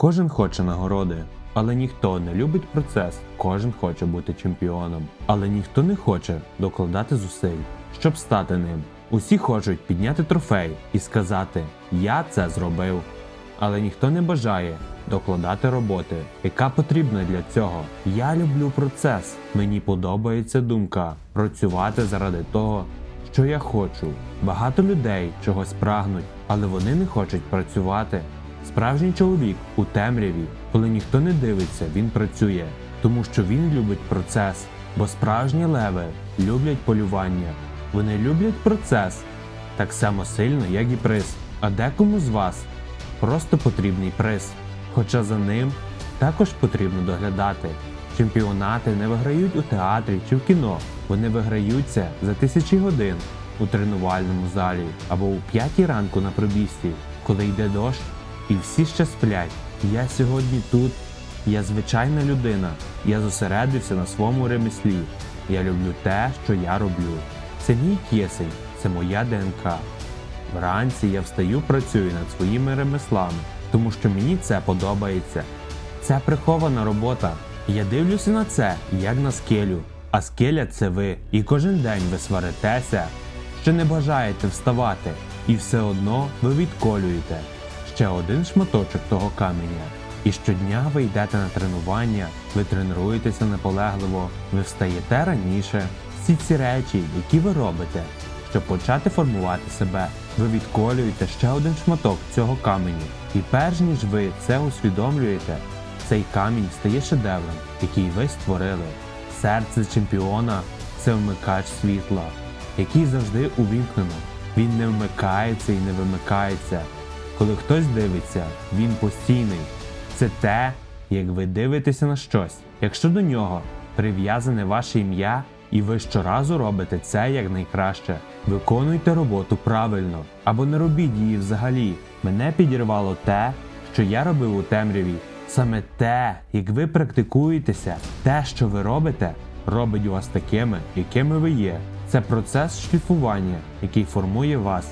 Кожен хоче нагороди, але ніхто не любить процес. Кожен хоче бути чемпіоном, але ніхто не хоче докладати зусиль, щоб стати ним. Усі хочуть підняти трофей і сказати Я це зробив. Але ніхто не бажає докладати роботи, яка потрібна для цього. Я люблю процес. Мені подобається думка працювати заради того, що я хочу. Багато людей чогось прагнуть, але вони не хочуть працювати. Справжній чоловік у темряві, коли ніхто не дивиться, він працює, тому що він любить процес. Бо справжні леви люблять полювання. Вони люблять процес так само сильно, як і приз. А декому з вас просто потрібний приз. Хоча за ним також потрібно доглядати. Чемпіонати не виграють у театрі чи в кіно, вони виграються за тисячі годин у тренувальному залі або у п'ятій ранку на пробіжці, коли йде дощ і всі ще сплять. Я сьогодні тут, я звичайна людина, я зосередився на своєму ремеслі. Я люблю те, що я роблю. Це мій кисень, це моя ДНК. Вранці я встаю, працюю над своїми ремеслами, тому що мені це подобається. Це прихована робота. Я дивлюся на це, як на скелю. А скеля це ви. І кожен день ви сваритеся, що не бажаєте вставати, і все одно ви відколюєте ще один шматочок того каменя. І щодня ви йдете на тренування, ви тренуєтеся наполегливо, ви встаєте раніше. Всі ці речі, які ви робите, щоб почати формувати себе, ви відколюєте ще один шматок цього каменю. І перш ніж ви це усвідомлюєте, цей камінь стає шедевром, який ви створили. Серце чемпіона це вмикач світла, який завжди увімкнено. Він не вмикається і не вимикається. Коли хтось дивиться, він постійний. Це те, як ви дивитеся на щось. Якщо до нього прив'язане ваше ім'я, і ви щоразу робите це якнайкраще. Виконуйте роботу правильно або не робіть її взагалі. Мене підірвало те, що я робив у темряві. Саме те, як ви практикуєтеся, те, що ви робите, робить вас такими, якими ви є. Це процес шліфування, який формує вас.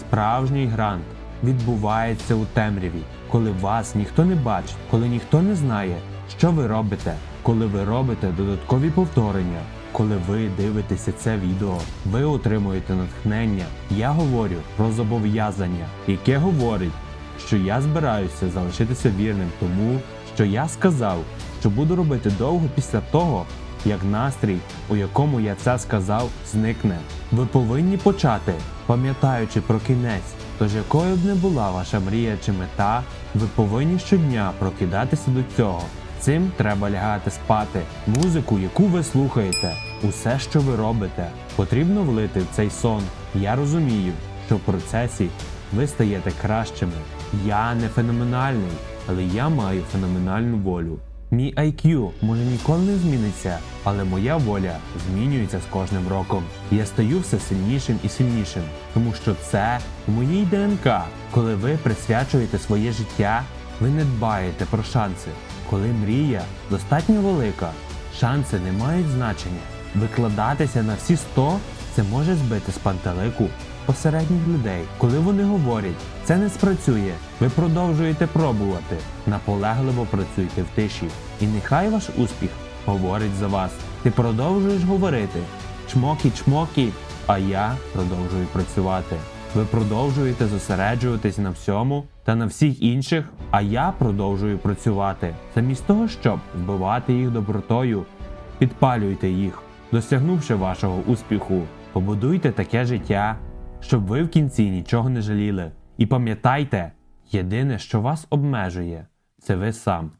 Справжній грант відбувається у темряві, коли вас ніхто не бачить, коли ніхто не знає, що ви робите, коли ви робите додаткові повторення. Коли ви дивитеся це відео, ви отримуєте натхнення. Я говорю про зобов'язання, яке говорить, що я збираюся залишитися вірним тому, що я сказав, що буду робити довго після того, як настрій, у якому я це сказав, зникне. Ви повинні почати, пам'ятаючи про кінець. Тож якою б не була ваша мрія чи мета, ви повинні щодня прокидатися до цього. Цим треба лягати спати. Музику, яку ви слухаєте, усе, що ви робите, потрібно влити в цей сон. Я розумію, що в процесі ви стаєте кращими. Я не феноменальний, але я маю феноменальну волю. Мій IQ може ніколи не зміниться, але моя воля змінюється з кожним роком. Я стаю все сильнішим і сильнішим, тому що це в моїй ДНК. Коли ви присвячуєте своє життя, ви не дбаєте про шанси. Коли мрія достатньо велика, шанси не мають значення. Викладатися на всі 100 це може збити з пантелику посередніх людей. Коли вони говорять, це не спрацює, ви продовжуєте пробувати. Наполегливо працюйте в тиші. І нехай ваш успіх говорить за вас. Ти продовжуєш говорити чмокі-чмокі, а я продовжую працювати. Ви продовжуєте зосереджуватись на всьому та на всіх інших, а я продовжую працювати. Замість того, щоб вбивати їх добротою, підпалюйте їх, досягнувши вашого успіху. Побудуйте таке життя, щоб ви в кінці нічого не жаліли. І пам'ятайте, єдине, що вас обмежує, це ви сам.